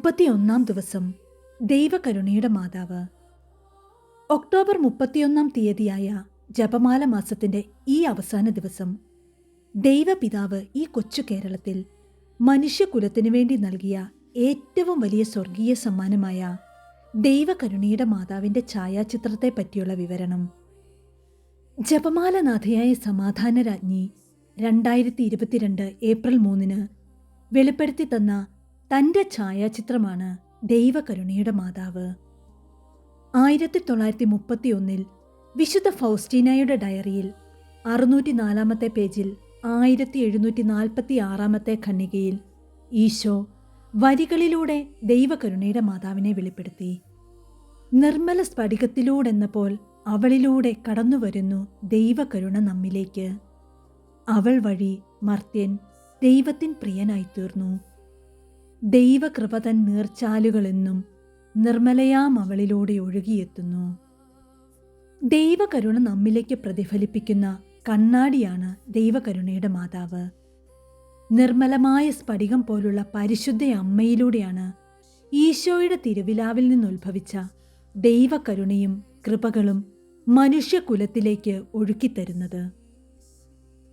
മുപ്പത്തിയൊന്നാം ദിവസം ദൈവകരുണയുടെ മാതാവ്. ഒക്ടോബർ മുപ്പത്തിയൊന്നാം തീയതിയായ ജപമാല മാസത്തിന്റെ ഈ അവസാന ദിവസം ദൈവപിതാവ് ഈ കൊച്ചു കേരളത്തിൽ മനുഷ്യകുലത്തിനു വേണ്ടി നൽകിയ ഏറ്റവും വലിയ സ്വർഗീയ സമ്മാനമായ ദൈവകരുണയുടെ മാതാവിന്റെ ഛായാചിത്രത്തെ പറ്റിയുള്ള വിവരണം. ജപമാലനാഥയായ സമാധാനരാജ്ഞി രണ്ടായിരത്തി ഇരുപത്തിരണ്ട് ഏപ്രിൽ മൂന്നിന് വെളിപ്പെടുത്തി തന്ന തന്റെ ഛായാചിത്രമാണ് ദൈവകരുണയുടെ മാതാവ്. ആയിരത്തി തൊള്ളായിരത്തി മുപ്പത്തി ഒന്നിൽ വിശുദ്ധ ഫൗസ്റ്റീനയുടെ ഡയറിയിൽ അറുന്നൂറ്റി നാലാമത്തെ പേജിൽ ആയിരത്തി എഴുന്നൂറ്റി നാൽപ്പത്തി ആറാമത്തെ ഖണ്ണികയിൽ ഈശോ വരികളിലൂടെ ദൈവകരുണയുടെ മാതാവിനെ വെളിപ്പെടുത്തി. നിർമ്മല സ്ഫടികത്തിലൂടെന്നപ്പോൾ അവളിലൂടെ കടന്നുവരുന്നു ദൈവകരുണ നമ്മിലേക്ക്. അവൾ വഴി മർത്യൻ ദൈവത്തിൻ പ്രിയനായി തീർന്നു ദൈവകൃപ തൻ നീർച്ചാലുകളെന്നും നിർമ്മലയാം അവളിലൂടെ ഒഴുകിയെത്തുന്നു. ദൈവകരുണ നമ്മിലേക്ക് പ്രതിഫലിപ്പിക്കുന്ന കണ്ണാടിയാണ് ദൈവകരുണയുടെ മാതാവ്. നിർമ്മലമായ സ്ഫടികം പോലുള്ള പരിശുദ്ധ അമ്മയിലൂടെയാണ് ഈശോയുടെ തിരുവിലാവിൽ നിന്നുത്ഭവിച്ച ദൈവകരുണയും കൃപകളും മനുഷ്യകുലത്തിലേക്ക് ഒഴുക്കിത്തരുന്നത്.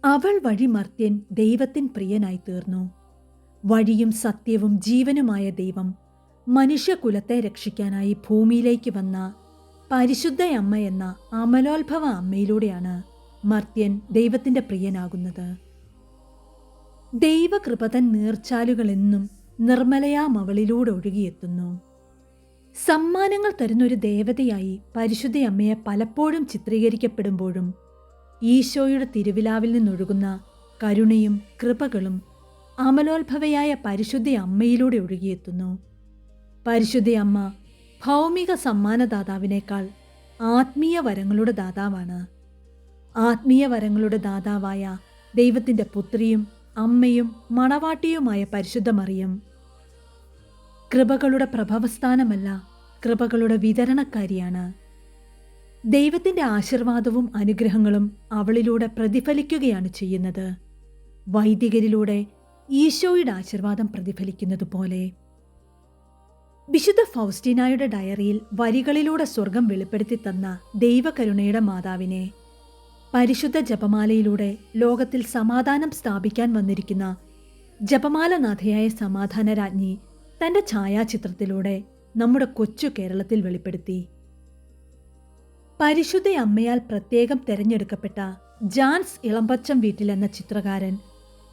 അവൾ വഴി മർത്യൻ ദൈവത്തിൻ പ്രിയനായി തീർന്നു വഴിയും സത്യവും ജീവനുമായ ദൈവം മനുഷ്യകുലത്തെ രക്ഷിക്കാനായി ഭൂമിയിലേക്ക് വന്ന പരിശുദ്ധ അമ്മ എന്ന അമലോത്ഭവ അമ്മയിലൂടെയാണ് മർത്യൻ ദൈവത്തിന്റെ പ്രിയനാകുന്നത്. ദൈവകൃപതൻ നീർച്ചാലുകളെന്നും നിർമ്മലയാം അവളിലൂടെ ഒഴുകിയെത്തുന്നു. സമ്മാനങ്ങൾ തരുന്നൊരു ദേവതയായി പരിശുദ്ധ അമ്മയെ പലപ്പോഴും ചിത്രീകരിക്കപ്പെടുമ്പോഴും ഈശോയുടെ തിരുവിലാവിൽ നിന്നൊഴുകുന്ന കരുണയും കൃപകളും അമലോത്ഭവയായ പരിശുദ്ധ അമ്മയിലൂടെ ഒഴുകിയെത്തുന്നു. പരിശുദ്ധ അമ്മ ഭൗമിക സമ്മാനദാതാവിനേക്കാൾ ആത്മീയ വരങ്ങളുടെ ദാതാവാണ്. ആത്മീയ വരങ്ങളുടെ ദാതാവായ ദൈവത്തിന്റെ പുത്രിയും അമ്മയും മണവാട്ടിയുമായ പരിശുദ്ധ മറിയം. കൃപകളുടെ പ്രഭവസ്ഥാനമല്ല കൃപകളുടെ വിതരണക്കാരിയാണ്. ദൈവത്തിന്റെ ആശീർവാദവും അനുഗ്രഹങ്ങളും അവളിലൂടെ പ്രതിഫലിക്കുകയാണ് ചെയ്യുന്നത്. വൈദികരിലൂടെ ഈശോയുടെ ആശീർവാദം പ്രതിഫലിക്കുന്നത് പോലെ. വിശുദ്ധ ഫൗസ്റ്റീനായുടെ ഡയറിയിൽ വരികളിലൂടെ സ്വർഗം വെളിപ്പെടുത്തി തന്ന ദൈവകരുണയുടെ മാതാവിനെ പരിശുദ്ധ ജപമാലയിലൂടെ ലോകത്തിൽ സമാധാനം സ്ഥാപിക്കാൻ വന്നിരിക്കുന്ന ജപമാലനാഥയായ സമാധാനരാജ്ഞി തന്റെ ഛായാചിത്രത്തിലൂടെ നമ്മുടെ കൊച്ചു കേരളത്തിൽ വെളിപ്പെടുത്തി. പരിശുദ്ധ അമ്മയാൽ പ്രത്യേകം തെരഞ്ഞെടുക്കപ്പെട്ട ജാൻസ് ഇളമ്പച്ചം വീട്ടിലെന്ന ചിത്രകാരൻ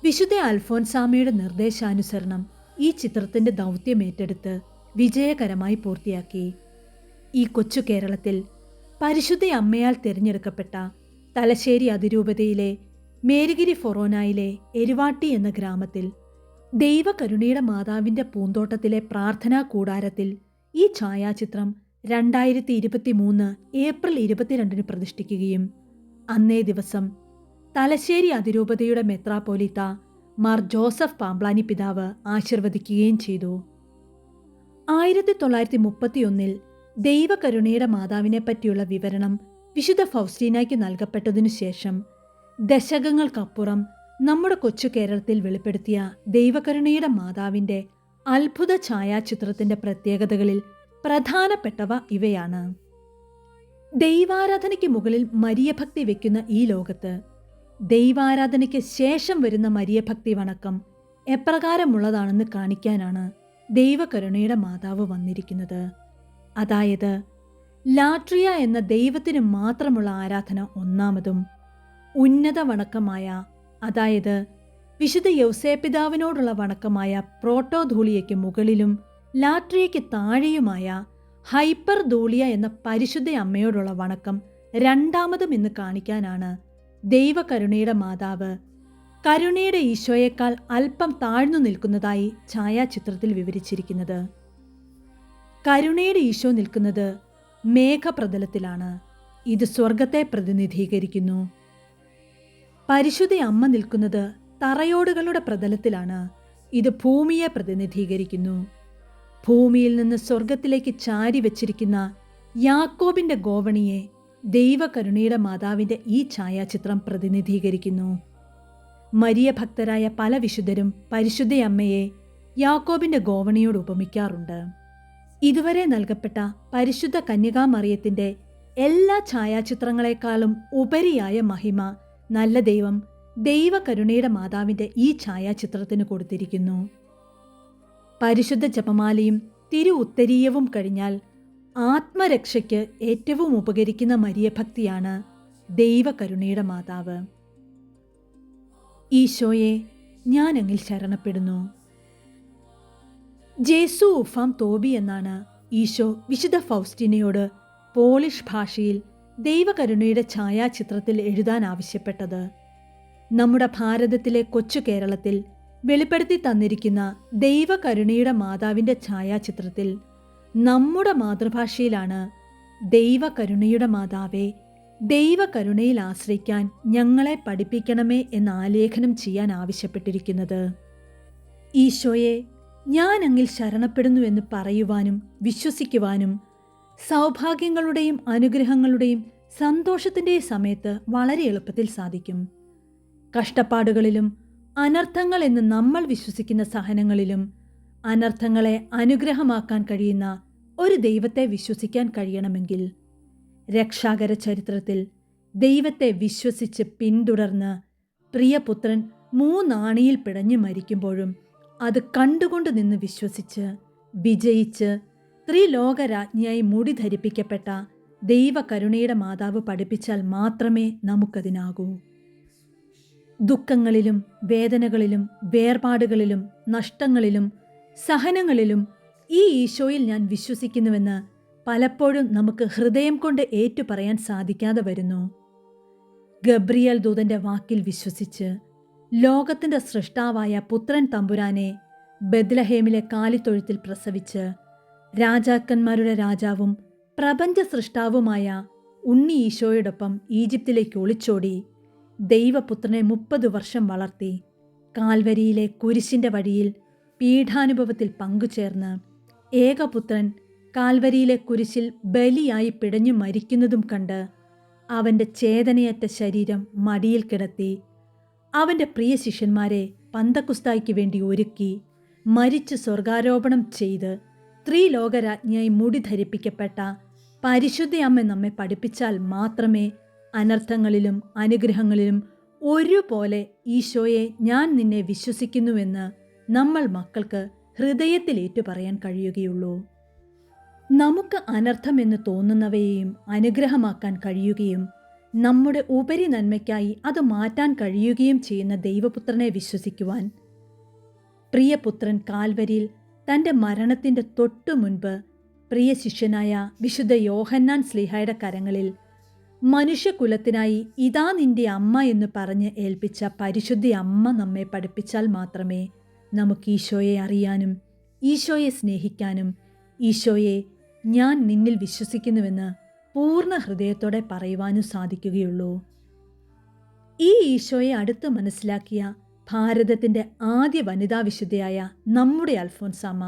വിശുദ്ധ അൽഫോൻസാമയുടെ നിർദ്ദേശാനുസരണം ഈ ചിത്രത്തിന്റെ ദൗത്യം ഏറ്റെടുത്ത് വിജയകരമായി പൂർത്തിയാക്കി. ഈ കൊച്ചു കേരളത്തിൽ പരിശുദ്ധ അമ്മയാൽ തിരഞ്ഞെടുക്കപ്പെട്ട തലശ്ശേരി അതിരൂപതയിലെ മേരുഗിരി ഫൊറോനായിലെ എരുവാട്ടി എന്ന ഗ്രാമത്തിൽ ദൈവകരുണയുടെ മാതാവിന്റെ പൂന്തോട്ടത്തിലെ പ്രാർത്ഥനാ കൂടാരത്തിൽ ഈ ഛായാചിത്രം രണ്ടായിരത്തി ഇരുപത്തി മൂന്ന് ഏപ്രിൽ ഇരുപത്തിരണ്ടിന് പ്രതിഷ്ഠിക്കുകയും അന്നേ ദിവസം തലശ്ശേരി അതിരൂപതയുടെ മെത്രാപ്പോലിത്ത മാർ ജോസഫ് പാമ്പ്ലാനി പിതാവ് ആശീർവദിക്കുകയും ചെയ്തു. ആയിരത്തി തൊള്ളായിരത്തി മുപ്പത്തിയൊന്നിൽ ദൈവകരുണയുടെ മാതാവിനെ പറ്റിയുള്ള വിവരണം വിശുദ്ധ ഫൗസ്റ്റീനയ്ക്ക് നൽകപ്പെട്ടതിനു ശേഷം ദശകങ്ങൾക്കപ്പുറം നമ്മുടെ കൊച്ചു കേരളത്തിൽ വെളിപ്പെടുത്തിയ ദൈവകരുണയുടെ മാതാവിന്റെ അത്ഭുത ഛായാചിത്രത്തിന്റെ പ്രത്യേകതകളിൽ പ്രധാനപ്പെട്ടവ ഇവയാണ്. ദൈവാരാധനയ്ക്ക് മുകളിൽ മരിയഭക്തി വയ്ക്കുന്ന ഈ ലോകത്ത് ദൈവാരാധനയ്ക്ക് ശേഷം വരുന്ന മരിയഭക്തി വണക്കം എപ്രകാരമുള്ളതാണെന്ന് കാണിക്കാനാണ് ദൈവകരുണയുടെ മാതാവ് വന്നിരിക്കുന്നത്. അതായത് ലാട്രിയ എന്ന ദൈവത്തിന് മാത്രമുള്ള ആരാധന ഒന്നാമതും ഉന്നത വണക്കമായ അതായത് വിശുദ്ധ യൗസേപിതാവിനോടുള്ള വണക്കമായ പ്രോട്ടോധൂളിയയ്ക്ക് മുകളിലും ലാട്രിയയ്ക്ക് താഴെയുമായ ഹൈപ്പർ ധൂളിയ എന്ന പരിശുദ്ധ അമ്മയോടുള്ള വണക്കം രണ്ടാമതും എന്ന് കാണിക്കാനാണ് ദൈവകരുണയുടെ മാതാവ്. കരുണയുടെ ഈശോയേക്കാൾ അല്പം താഴ്ന്നു നിൽക്കുന്നതായി ഛായാചിത്രത്തിൽ വിവരിച്ചിരിക്കുന്നത്. കരുണയുടെ ഈശോ നിൽക്കുന്നത് മേഘപ്രതലത്തിലാണ്. ഇത് സ്വർഗത്തെ പ്രതിനിധീകരിക്കുന്നു. പരിശുദ്ധ അമ്മ നിൽക്കുന്നത് തറയോടുകളുടെ പ്രതലത്തിലാണ്. ഇത് ഭൂമിയെ പ്രതിനിധീകരിക്കുന്നു. ഭൂമിയിൽ നിന്ന് സ്വർഗത്തിലേക്ക് ചാരി വച്ചിരിക്കുന്ന യാക്കോബിന്റെ ഗോവണിയെ ദൈവകരുണയുടെ മാതാവിന്റെ ഈ ഛായാചിത്രം പ്രതിനിധീകരിക്കുന്നു. മരിയ ഭക്തരായ പല വിശുദ്ധരും പരിശുദ്ധയമ്മയെ യാക്കോബിന്റെ ഗോവണിയോട് ഉപമിക്കാറുണ്ട്. ഇതുവരെ നൽകപ്പെട്ട പരിശുദ്ധ കന്യകാമറിയത്തിന്റെ എല്ലാ ഛായാചിത്രങ്ങളെക്കാളും ഉപരിയായ മഹിമ നല്ല ദൈവം ദൈവകരുണയുടെ മാതാവിന്റെ ഈ ഛായാചിത്രത്തിന് കൊടുത്തിരിക്കുന്നു. പരിശുദ്ധ ജപമാലയും തിരു ഉത്തരീയവും കഴിഞ്ഞാൽ ആത്മരക്ഷയ്ക്ക് ഏറ്റവും ഉപകരിക്കുന്ന മരിയഭക്തിയാണ് ദൈവകരുണയുടെ മാതാവ്. ഈശോയെ ഞാൻ അങ്ങിൽ ശരണപ്പെടുന്നു. ജേസു ഉഫാം തോബി എന്നാണ് ഈശോ വിശുദ്ധ ഫൗസ്റ്റിനയോട് പോളിഷ് ഭാഷയിൽ ദൈവകരുണയുടെ ഛായാചിത്രത്തിൽ എഴുതാൻ ആവശ്യപ്പെട്ടത്. നമ്മുടെ ഭാരതത്തിലെ കൊച്ചു കേരളത്തിൽ വെളിപ്പെടുത്തി തന്നിരിക്കുന്ന ദൈവകരുണയുടെ മാതാവിന്റെ ഛായാചിത്രത്തിൽ നമ്മുടെ മാതൃഭാഷയിലാണ് ദൈവകരുണയുടെ മാതാവേ ദൈവകരുണയിൽ ആശ്രയിക്കാൻ ഞങ്ങളെ പഠിപ്പിക്കണമേ എന്ന് ആലേഖനം ചെയ്യാൻ ആവശ്യപ്പെട്ടിരിക്കുന്നത്. ഈശോയെ ഞാൻ അങ്ങിൽ ശരണപ്പെടുന്നു എന്ന് പറയുവാനും വിശ്വസിക്കുവാനും സൗഭാഗ്യങ്ങളുടെയും അനുഗ്രഹങ്ങളുടെയും സന്തോഷത്തിന്റെയും സമയത്ത് വളരെ എളുപ്പത്തിൽ സാധിക്കും. കഷ്ടപ്പാടുകളിലും അനർത്ഥങ്ങൾ എന്ന് നമ്മൾ വിശ്വസിക്കുന്ന സഹനങ്ങളിലും അനർത്ഥങ്ങളെ അനുഗ്രഹമാക്കാൻ കഴിയുന്ന ഒരു ദൈവത്തെ വിശ്വസിക്കാൻ കഴിയണമെങ്കിൽ രക്ഷാകര ചരിത്രത്തിൽ ദൈവത്തെ വിശ്വസിച്ച് പിന്തുടർന്ന് പ്രിയപുത്രൻ മൂന്നാണിയിൽ പിടഞ്ഞു മരിക്കുമ്പോഴും അത് കണ്ടുകൊണ്ട് നിന്ന് വിശ്വസിച്ച് വിജയിച്ച് ത്രിലോകരാജ്ഞിയായി മുടി ധരിപ്പിക്കപ്പെട്ട ദൈവകരുണയുടെ മാതാവ് പഠിപ്പിച്ചാൽ മാത്രമേ നമുക്കതിനാകൂ. ദുഃഖങ്ങളിലും വേദനകളിലും വേർപാടുകളിലും നഷ്ടങ്ങളിലും സഹനങ്ങളിലും ഈ ഈശോയിൽ ഞാൻ വിശ്വസിക്കുന്നുവെന്ന് പലപ്പോഴും നമുക്ക് ഹൃദയം കൊണ്ട് ഏറ്റുപറയാൻ സാധിക്കാതെ വരുന്നു. ഗബ്രിയൽ ദൂതന്റെ വാക്കിൽ വിശ്വസിച്ച് ലോകത്തിന്റെ സൃഷ്ടാവായ പുത്രൻ തമ്പുരാനെ ബദ്ലഹേമിലെ കാലിത്തൊഴുത്തിൽ പ്രസവിച്ച് രാജാക്കന്മാരുടെ രാജാവും പ്രപഞ്ച സൃഷ്ടാവുമായ ഉണ്ണി ഈശോയോടൊപ്പം ഈജിപ്തിലേക്ക് ഒളിച്ചോടി ദൈവപുത്രനെ മുപ്പത് വർഷം വളർത്തി കാൽവരിയിലെ കുരിശിന്റെ വഴിയിൽ പീഠാനുഭവത്തിൽ പങ്കുചേർന്ന് ഏകപുത്രൻ കാൽവരിയിലെ കുരിശിൽ ബലിയായി പിടഞ്ഞു മരിക്കുന്നതും കണ്ട് അവന്റെ ചേതനയറ്റ ശരീരം മടിയിൽ കിടത്തി അവന്റെ പ്രിയ ശിഷ്യന്മാരെ പന്തക്കുസ്തായ്ക്ക് വേണ്ടി ഒരുക്കി മരിച്ച് സ്വർഗാരോപണം ചെയ്ത് ത്രിലോകരാജ്ഞിയായി മുടി ധരിപ്പിക്കപ്പെട്ട പരിശുദ്ധയമ്മ നമ്മെ പഠിപ്പിച്ചാൽ മാത്രമേ അനർത്ഥങ്ങളിലും അനുഗ്രഹങ്ങളിലും ഒരുപോലെ ഈശോയെ ഞാൻ നിന്നെ വിശ്വസിക്കുന്നുവെന്ന് നമ്മൾ മക്കൾക്ക് ഹൃദയത്തിലേറ്റു പറയാൻ കഴിയുകയുള്ളൂ. നമുക്ക് അനർത്ഥമെന്ന് തോന്നുന്നവയെയും അനുഗ്രഹമാക്കാൻ കഴിയുകയും നമ്മുടെ ഉപരി നന്മയ്ക്കായി അത് മാറ്റാൻ കഴിയുകയും ചെയ്യുന്ന ദൈവപുത്രനെ വിശ്വസിക്കുവാൻ. പ്രിയപുത്രൻ കാൽവരിയിൽ തന്റെ മരണത്തിന്റെ തൊട്ടു മുൻപ് പ്രിയ ശിഷ്യനായ വിശുദ്ധ യോഹന്നാൻ സ്ലിഹയുടെ കരങ്ങളിൽ മനുഷ്യകുലത്തിനായി ഇതാ നിന്റെ അമ്മ എന്ന് പറഞ്ഞ് ഏൽപ്പിച്ച പരിശുദ്ധി അമ്മ നമ്മെ പഠിപ്പിച്ചാൽ മാത്രമേ നമുക്ക് ഈശോയെ അറിയാനും ഈശോയെ സ്നേഹിക്കാനും ഈശോയെ ഞാൻ നിന്നിൽ വിശ്വസിക്കുന്നുവെന്ന് പൂർണ ഹൃദയത്തോടെ പറയുവാനും സാധിക്കുകയുള്ളൂ. ഈ ഈശോയെ അടുത്ത് മനസ്സിലാക്കിയ ഭാരതത്തിന്റെ ആദ്യ വനിതാ വിശുദ്ധയായ നമ്മുടെ അൽഫോൻസാമ്മ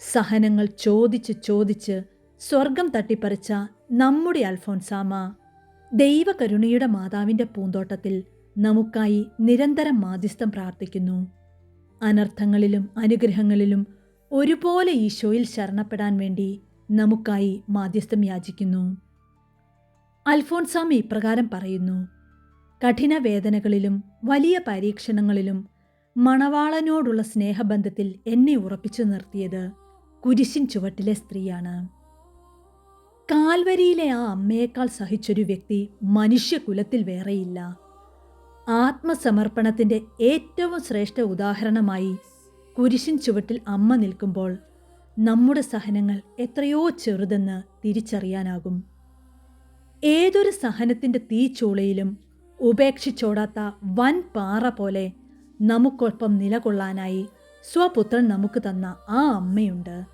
സഹനങ്ങൾ ചോദിച്ച് ചോദിച്ച് സ്വർഗം തട്ടിപ്പറിച്ച നമ്മുടെ അൽഫോൻസാമ്മ ദൈവകരുണയുടെ മാതാവിന്റെ പൂന്തോട്ടത്തിൽ നമുക്കായി നിരന്തരം മാധ്യസ്ഥം പ്രാർത്ഥിക്കുന്നു. അനർത്ഥങ്ങളിലും അനുഗ്രഹങ്ങളിലും ഒരുപോലെ ഈശോയിൽ ശരണപ്പെടാൻ വേണ്ടി നമുക്കായി മാധ്യസ്ഥം യാചിക്കുന്നു. അൽഫോൺസാമി ഇപ്രകാരം പറയുന്നു കഠിന വേദനകളിലും വലിയ പരീക്ഷണങ്ങളിലും മണവാളനോടുള്ള സ്നേഹബന്ധത്തിൽ എന്നെ ഉറപ്പിച്ചു നിർത്തിയത് കുരിശിൻ ചുവട്ടിലെ സ്ത്രീയാണ്. കാൽവരിയിലെ ആ അമ്മയേക്കാൾ സഹിച്ചൊരു വ്യക്തി മനുഷ്യകുലത്തിൽ വേറെയില്ല. ആത്മസമർപ്പണത്തിന്റെ ഏറ്റവും ശ്രേഷ്ഠ ഉദാഹരണമായി കുരിശിൻ ചുവട്ടിൽ അമ്മ നിൽക്കുമ്പോൾ നമ്മുടെ സഹനങ്ങൾ എത്രയോ ചെറുതെന്ന് തിരിച്ചറിയാനാകും. ഏതൊരു സഹനത്തിന്റെ തീച്ചൂളയിലും ഉപേക്ഷിച്ചോടാത്ത വൻ പാറ പോലെ നമുക്കൊപ്പം നിലകൊള്ളാനായി സ്വപുത്രൻ നമുക്ക് തന്ന ആ അമ്മയുണ്ട്.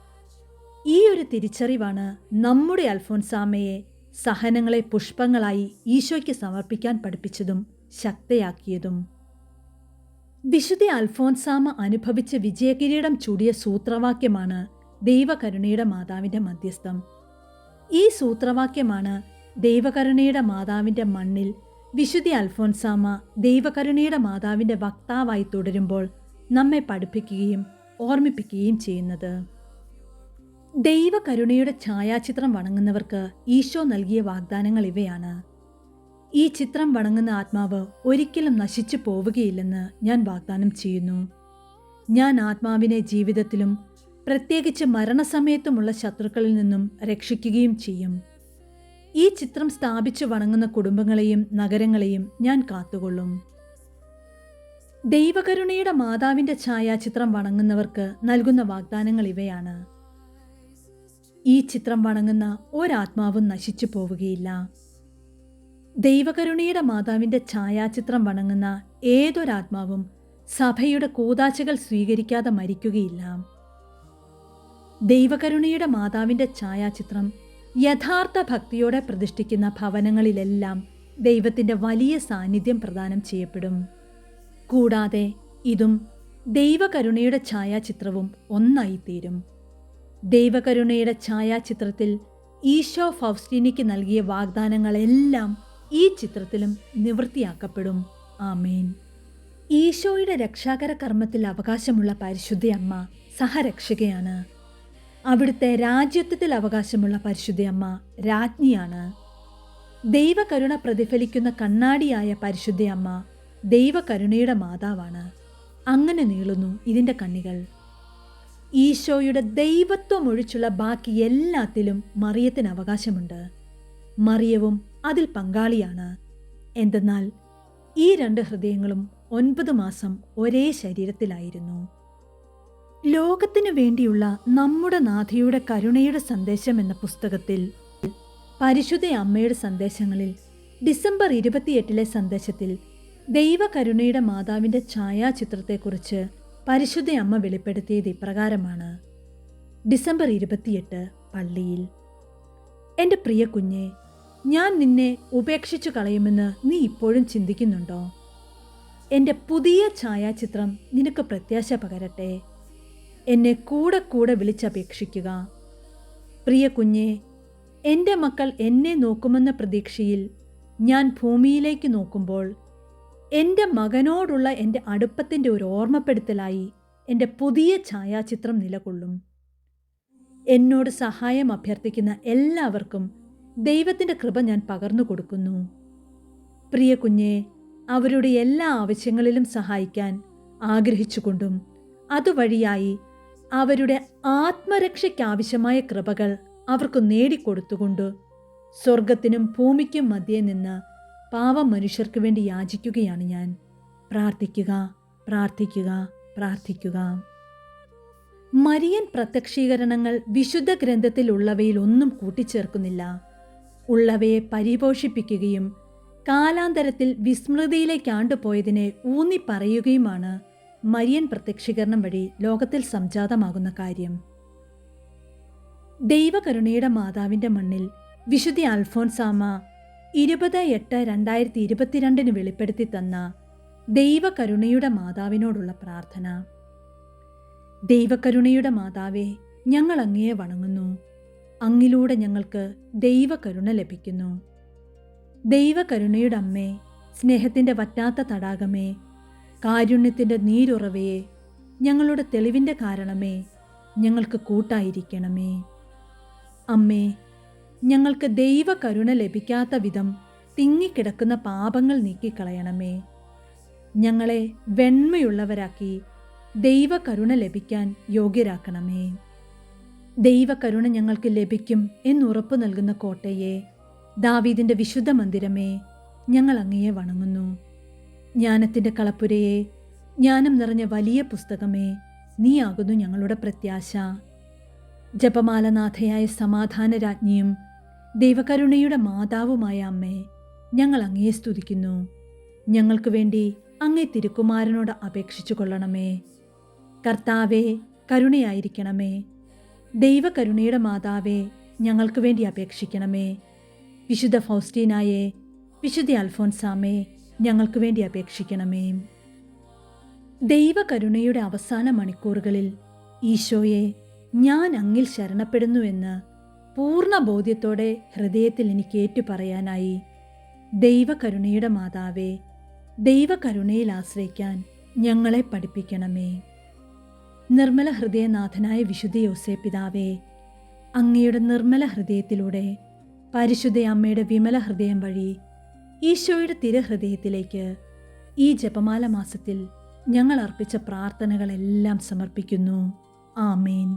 ഈ ഒരു തിരിച്ചറിവാണ് നമ്മുടെ അൽഫോൻസാമ്മയെ സഹനങ്ങളെ പുഷ്പങ്ങളായി ഈശോയ്ക്ക് സമർപ്പിക്കാൻ പഠിപ്പിച്ചതും ശക്തയാക്കിയതും. വിശുദ്ധ അൽഫോൻസാമ അനുഭവിച്ച വിജയകിരീടം ചൂടിയ സൂത്രവാക്യമാണ് ദൈവകരുണയുടെ മാതാവിന്റെ മധ്യസ്ഥം. ഈ സൂത്രവാക്യമാണ് ദൈവകരുണയുടെ മാതാവിന്റെ മണ്ണിൽ വിശുദ്ധി അൽഫോൻസാമ ദൈവകരുണയുടെ മാതാവിന്റെ വക്താവായി തുടരുമ്പോൾ നമ്മെ പഠിപ്പിക്കുകയും ഓർമ്മിപ്പിക്കുകയും ചെയ്യുന്നത്. ദൈവകരുണയുടെ ഛായാചിത്രം വണങ്ങുന്നവർക്ക് ഈശോ നൽകിയ വാഗ്ദാനങ്ങൾ ഇവയാണ്. ഈ ചിത്രം വണങ്ങുന്ന ആത്മാവ് ഒരിക്കലും നശിച്ചു പോവുകയില്ലെന്ന് ഞാൻ വാഗ്ദാനം ചെയ്യുന്നു. ഞാൻ ആത്മാവിനെ ജീവിതത്തിലും പ്രത്യേകിച്ച് മരണസമയത്തുമുള്ള ശത്രുക്കളിൽ നിന്നും രക്ഷിക്കുകയും ചെയ്യും. ഈ ചിത്രം സ്ഥാപിച്ചു വണങ്ങുന്ന കുടുംബങ്ങളെയും നഗരങ്ങളെയും ഞാൻ കാത്തുകൊള്ളും. ദൈവകരുണയുടെ മാതാവിന്റെ ഛായാചിത്രം വണങ്ങുന്നവർക്ക് നൽകുന്ന വാഗ്ദാനങ്ങൾ ഇവയാണ്. ഈ ചിത്രം വണങ്ങുന്ന ഒരാത്മാവും നശിച്ചു പോവുകയില്ല. ദൈവകരുണയുടെ മാതാവിന്റെ ഛായാചിത്രം വണങ്ങുന്ന ഏതൊരാത്മാവും സഭയുടെ കൂതാശകൾ സ്വീകരിക്കാതെ മരിക്കുകയില്ല. ദൈവകരുണയുടെ മാതാവിന്റെ ഛായാചിത്രം യഥാർത്ഥ ഭക്തിയോടെ പ്രതിഷ്ഠിക്കുന്ന ഭവനങ്ങളിലെല്ലാം ദൈവത്തിന്റെ വലിയ സാന്നിധ്യം പ്രദാനം ചെയ്യപ്പെടും. കൂടാതെ ഇതും ദൈവകരുണയുടെ ഛായാചിത്രവും ഒന്നായിത്തീരും. ദൈവകരുണയുടെ ഛായാചിത്രത്തിൽ ഈശോ ഫൗസ്റ്റീനിക്ക് നൽകിയ വാഗ്ദാനങ്ങളെല്ലാം ഈ ചിത്രത്തിലും നിവൃത്തിയാക്കപ്പെടും. ആമേൻ. ഈശോയുടെ രക്ഷാകര കർമ്മത്തിൽ അവകാശമുള്ള പരിശുദ്ധ അമ്മ സഹരക്ഷകയാണ്. അവിടുത്തെ രാജ്യത്വത്തിൽ അവകാശമുള്ള പരിശുദ്ധ അമ്മ രാജ്ഞിയാണ്. ദൈവകരുണ പ്രതിഫലിക്കുന്ന കണ്ണാടിയായ പരിശുദ്ധ അമ്മ ദൈവകരുണയുടെ മാതാവാണ്. അങ്ങനെ നീളുന്നു ഇതിന്റെ കണ്ണികൾ. ഈശോയുടെ ദൈവത്വം ഒഴിച്ചുള്ള ബാക്കി എല്ലാത്തിലും മറിയത്തിന് അവകാശമുണ്ട്. മറിയവും അതിൽ പങ്കാളിയാണ്. എന്തെന്നാൽ ഈ രണ്ട് ഹൃദയങ്ങളും ഒൻപത് മാസം ഒരേ ശരീരത്തിലായിരുന്നു. ലോകത്തിനു വേണ്ടിയുള്ള നമ്മുടെ നാഥയുടെ കരുണയുടെ സന്ദേശം എന്ന പുസ്തകത്തിൽ പരിശുദ്ധ അമ്മയുടെ സന്ദേശങ്ങളിൽ ഡിസംബർ ഇരുപത്തിയെട്ടിലെ സന്ദേശത്തിൽ ദൈവകരുണയുടെ മാതാവിന്റെ ഛായാചിത്രത്തെക്കുറിച്ച് പരിശുദ്ധ അമ്മ വെളിപ്പെടുത്തിയത് ഇപ്രകാരമാണ്. ഡിസംബർ ഇരുപത്തിയെട്ട് പള്ളിയിൽ എന്റെ പ്രിയ കുഞ്ഞെ ഞാൻ നിന്നെ ഉപേക്ഷിച്ചു കളയുമെന്ന് നീ ഇപ്പോഴും ചിന്തിക്കുന്നുണ്ടോ? എന്റെ പുതിയ ഛായാചിത്രം നിനക്ക് പ്രത്യാശ പകരട്ടെ. എന്നെ കൂടെ കൂടെ വിളിച്ചപേക്ഷിക്കുക. പ്രിയ കുഞ്ഞെ എന്റെ മക്കൾ എന്നെ നോക്കുമെന്ന പ്രതീക്ഷയിൽ ഞാൻ ഭൂമിയിലേക്ക് നോക്കുമ്പോൾ എന്റെ മകനോടുള്ള എന്റെ അടുപ്പത്തിന്റെ ഒരു ഓർമ്മപ്പെടുത്തലായി എന്റെ പുതിയ ഛായാചിത്രം നിലകൊള്ളും. എന്നോട് സഹായം അഭ്യർത്ഥിക്കുന്ന എല്ലാവർക്കും ദൈവത്തിന്റെ കൃപ ഞാൻ പകർന്നു കൊടുക്കുന്നു. പ്രിയ കുഞ്ഞെ അവരുടെ എല്ലാ ആവശ്യങ്ങളിലും സഹായിക്കാൻ ആഗ്രഹിച്ചുകൊണ്ടും അതുവഴിയായി അവരുടെ ആത്മരക്ഷയ്ക്കാവശ്യമായ കൃപകൾ അവർക്ക് നേടിക്കൊടുത്തുകൊണ്ട് സ്വർഗത്തിനും ഭൂമിക്കും മധ്യേ നിന്ന് പാവം മനുഷ്യർക്ക് വേണ്ടി യാചിക്കുകയാണ് ഞാൻ. പ്രാർത്ഥിക്കുക പ്രാർത്ഥിക്കുക പ്രാർത്ഥിക്കുക. മരിയൻ പ്രത്യക്ഷീകരണങ്ങൾ വിശുദ്ധ ഗ്രന്ഥത്തിൽ ഉള്ളവയിൽ ഒന്നും കൂട്ടിച്ചേർക്കുന്നില്ല. ഉള്ളവയെ പരിപോഷിപ്പിക്കുകയും കാലാന്തരത്തിൽ വിസ്മൃതിയിലേക്ക് ആണ്ടുപോയതിനെ ഊന്നി പറയുകയുമാണ് മരിയൻ പ്രത്യക്ഷീകരണം വഴി ലോകത്തിൽ സംജാതമാകുന്ന കാര്യം. ദൈവകരുണയുടെ മാതാവിന്റെ മണ്ണിൽ വിശുദ്ധി അൽഫോൻസാമ ഇരുപത് എട്ട് രണ്ടായിരത്തി ഇരുപത്തിരണ്ടിന് വെളിപ്പെടുത്തി തന്ന ദൈവകരുണയുടെ മാതാവിനോടുള്ള പ്രാർത്ഥന. ദൈവകരുണയുടെ മാതാവേ ഞങ്ങൾ അങ്ങയെ വണങ്ങുന്നു. അങ്ങിലൂടെ ഞങ്ങൾക്ക് ദൈവകരുണ ലഭിക്കുന്നു. ദൈവകരുണയുടെ അമ്മേ സ്നേഹത്തിന്റെ വറ്റാത്ത തടാകമേ കാരുണ്യത്തിന്റെ നീരുറവയെ ഞങ്ങളുടെ തെളിവിന്റെ കാരണമേ ഞങ്ങൾക്ക് കൂട്ടായിരിക്കണമേ. അമ്മേ ഞങ്ങൾക്ക് ദൈവകരുണ ലഭിക്കാത്ത വിധം തിങ്ങിക്കിടക്കുന്ന പാപങ്ങൾ നീക്കിക്കളയണമേ. ഞങ്ങളെ വെണ്മയുള്ളവരാക്കി ദൈവകരുണ ലഭിക്കാൻ യോഗ്യരാക്കണമേ. ദൈവകരുണ ഞങ്ങൾക്ക് ലഭിക്കും എന്നുറപ്പു നൽകുന്ന കോട്ടയെ ദാവീദിന്റെ വിശുദ്ധ മന്ദിരമേ ഞങ്ങൾ അങ്ങയെ വണങ്ങുന്നു. ജ്ഞാനത്തിന്റെ കളപ്പുരയെ ജ്ഞാനം നിറഞ്ഞ വലിയ പുസ്തകമേ നീയാകുന്നു ഞങ്ങളുടെ പ്രത്യാശ. ജപമാലനാഥയായ സമാധാന രാജ്ഞിയും ദൈവകരുണയുടെ മാതാവുമായ അമ്മേ ഞങ്ങൾ അങ്ങയെ സ്തുതിക്കുന്നു. ഞങ്ങൾക്ക് വേണ്ടി അങ്ങേ തിരുക്കുമാരനോട് അപേക്ഷിച്ചു കൊള്ളണമേ കർത്താവേ കരുണയായിരിക്കണമേ. ദൈവകരുണയുടെ മാതാവേ ഞങ്ങൾക്ക് വേണ്ടി അപേക്ഷിക്കണമേ. വിശുദ്ധ ഫൗസ്റ്റീനായെ വിശുദ്ധ അൽഫോൻസാമേ ഞങ്ങൾക്ക് വേണ്ടി അപേക്ഷിക്കണമേ. ദൈവകരുണയുടെ അവസാന മണിക്കൂറുകളിൽ ഈശോയെ ഞാൻ അങ്ങിൽ ശരണപ്പെടുന്നുവെന്ന് പൂർണ ബോധ്യത്തോടെ ഹൃദയത്തിൽ എനിക്ക് ഏറ്റുപറയാനായി ദൈവകരുണയുടെ മാതാവേ ദൈവകരുണയിൽ ആശ്രയിക്കാൻ ഞങ്ങളെ പഠിപ്പിക്കണമേ. നിർമ്മല ഹൃദയനാഥനായ വിശുദ്ധ യോസേ പിതാവേ അങ്ങയുടെ നിർമ്മല ഹൃദയത്തിലൂടെ പരിശുദ്ധ അമ്മയുടെ വിമല ഹൃദയം വഴി ഈശോയുടെ തിരഹൃദയത്തിലേക്ക് ഈ ജപമാല മാസത്തിൽ ഞങ്ങൾ അർപ്പിച്ച പ്രാർത്ഥനകളെല്ലാം സമർപ്പിക്കുന്നു. ആമേൻ.